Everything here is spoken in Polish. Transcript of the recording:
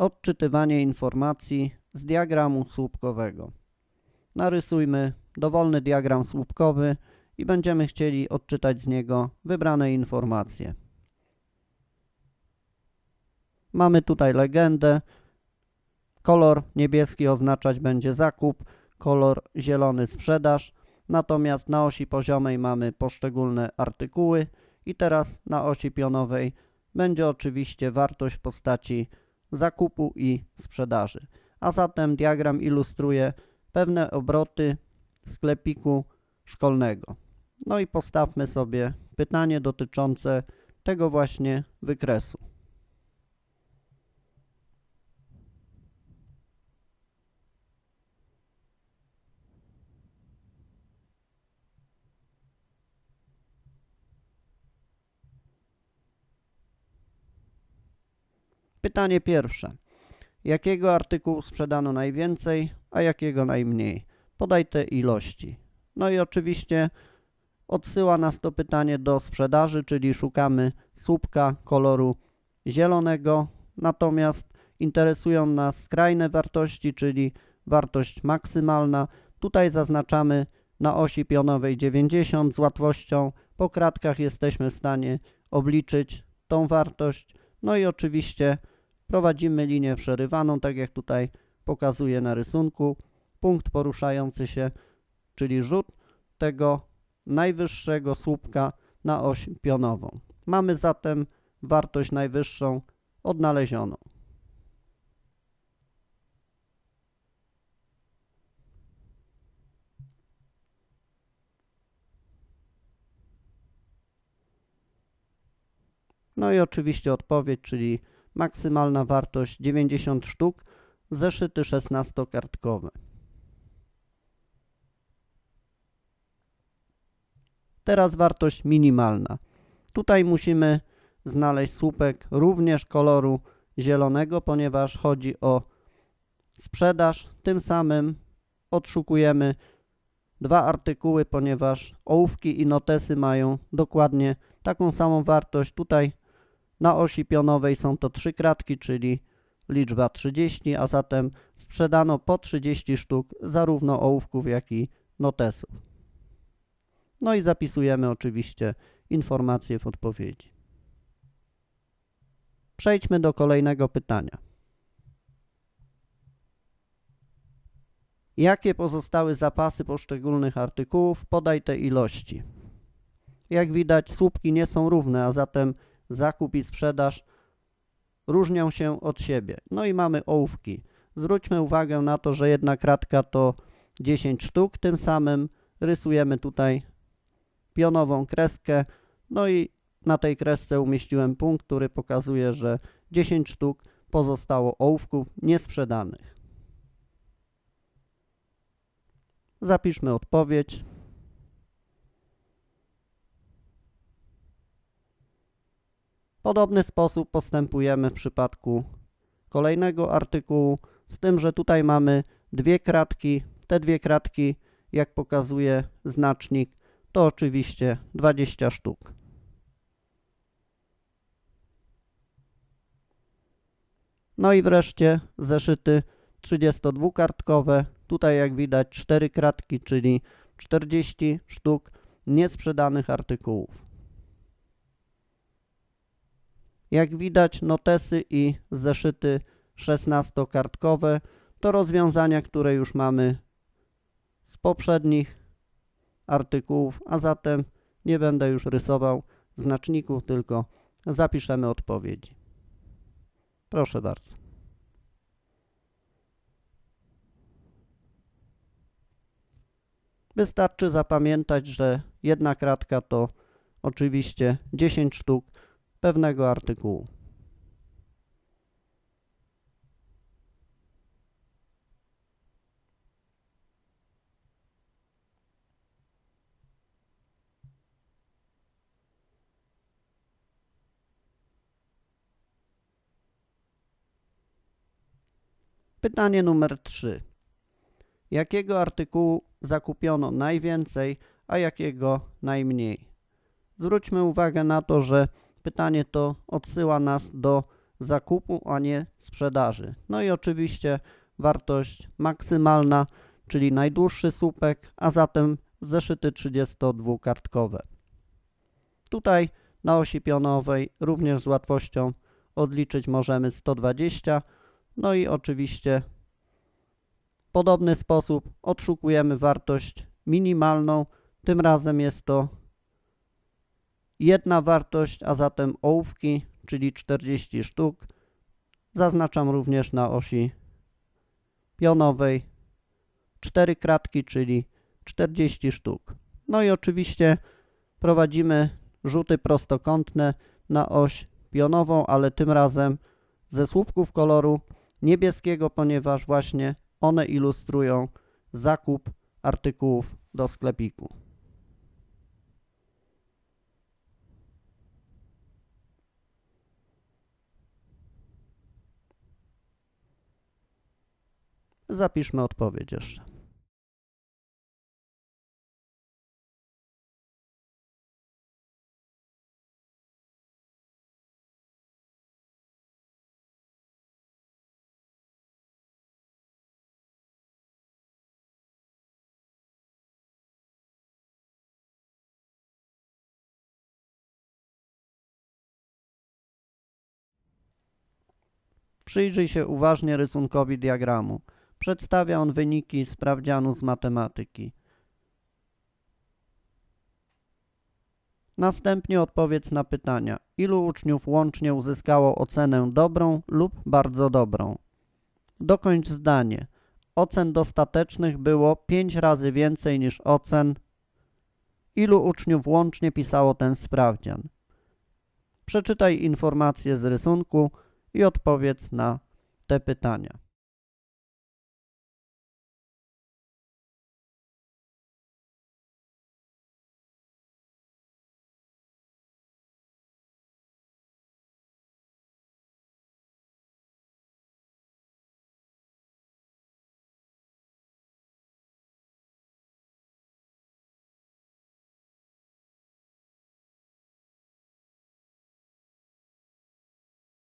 Odczytywanie informacji z diagramu słupkowego. Narysujmy dowolny diagram słupkowy i będziemy chcieli odczytać z niego wybrane informacje. Mamy tutaj legendę. Kolor niebieski oznaczać będzie zakup, kolor zielony sprzedaż, natomiast na osi poziomej mamy poszczególne artykuły i teraz na osi pionowej będzie oczywiście wartość w postaci zakupu i sprzedaży. A zatem diagram ilustruje pewne obroty sklepiku szkolnego. No i postawmy sobie pytanie dotyczące tego właśnie wykresu. Pytanie pierwsze. Jakiego artykułu sprzedano najwięcej, a jakiego najmniej? Podaj te ilości. No i oczywiście odsyła nas to pytanie do sprzedaży, czyli szukamy słupka koloru zielonego, natomiast interesują nas skrajne wartości, czyli wartość maksymalna. Tutaj zaznaczamy na osi pionowej 90 z łatwością. Po kratkach jesteśmy w stanie obliczyć tą wartość. No i oczywiście prowadzimy linię przerywaną, tak jak tutaj pokazuję na rysunku. Punkt poruszający się, czyli rzut tego najwyższego słupka na oś pionową. Mamy zatem wartość najwyższą odnalezioną. No i oczywiście odpowiedź, czyli maksymalna wartość 90 sztuk, zeszyty 16-kartkowe. Teraz wartość minimalna. Tutaj musimy znaleźć słupek również koloru zielonego, ponieważ chodzi o sprzedaż. Tym samym odszukujemy dwa artykuły, ponieważ ołówki i notesy mają dokładnie taką samą wartość. Tutaj na osi pionowej są to trzy kratki, czyli liczba 30, a zatem sprzedano po 30 sztuk zarówno ołówków, jak i notesów. No i zapisujemy oczywiście informacje w odpowiedzi. Przejdźmy do kolejnego pytania. Jakie pozostały zapasy poszczególnych artykułów? Podaj te ilości. Jak widać, słupki nie są równe, a zatem zakup i sprzedaż różnią się od siebie. No i mamy ołówki. Zwróćmy uwagę na to, że jedna kratka to 10 sztuk, tym samym rysujemy tutaj pionową kreskę, no i na tej kresce umieściłem punkt, który pokazuje, że 10 sztuk pozostało ołówków niesprzedanych. Zapiszmy odpowiedź. Podobny sposób postępujemy w przypadku kolejnego artykułu, z tym, że tutaj mamy dwie kratki. Te dwie kratki, jak pokazuje znacznik, to oczywiście 20 sztuk. No i wreszcie zeszyty 32-kartkowe. Tutaj jak widać 4 kratki, czyli 40 sztuk niesprzedanych artykułów. Jak widać notesy i zeszyty 16-kartkowe to rozwiązania, które już mamy z poprzednich artykułów, a zatem nie będę już rysował znaczników, tylko zapiszemy odpowiedzi. Proszę bardzo. Wystarczy zapamiętać, że jedna kratka to oczywiście 10 sztuk pewnego artykułu. Pytanie numer 3. Jakiego artykułu zakupiono najwięcej, a jakiego najmniej? Zwróćmy uwagę na to, że pytanie to odsyła nas do zakupu, a nie sprzedaży. No i oczywiście wartość maksymalna, czyli najdłuższy słupek, a zatem zeszyty 32-kartkowe. Tutaj na osi pionowej również z łatwością odliczyć możemy 120, no i oczywiście w podobny sposób odszukujemy wartość minimalną, tym razem jest to jedna wartość, a zatem ołówki, czyli 40 sztuk. Zaznaczam również na osi pionowej 4 kratki, czyli 40 sztuk. No i oczywiście prowadzimy rzuty prostokątne na oś pionową, ale tym razem ze słupków koloru niebieskiego, ponieważ właśnie one ilustrują zakup artykułów do sklepiku. Zapiszmy odpowiedź jeszcze. Przyjrzyj się uważnie rysunkowi diagramu. Przedstawia on wyniki sprawdzianu z matematyki. Następnie odpowiedz na pytania. Ilu uczniów łącznie uzyskało ocenę dobrą lub bardzo dobrą? Dokończ zdanie. Ocen dostatecznych było 5 razy więcej niż ocen. Ilu uczniów łącznie pisało ten sprawdzian? Przeczytaj informacje z rysunku i odpowiedz na te pytania.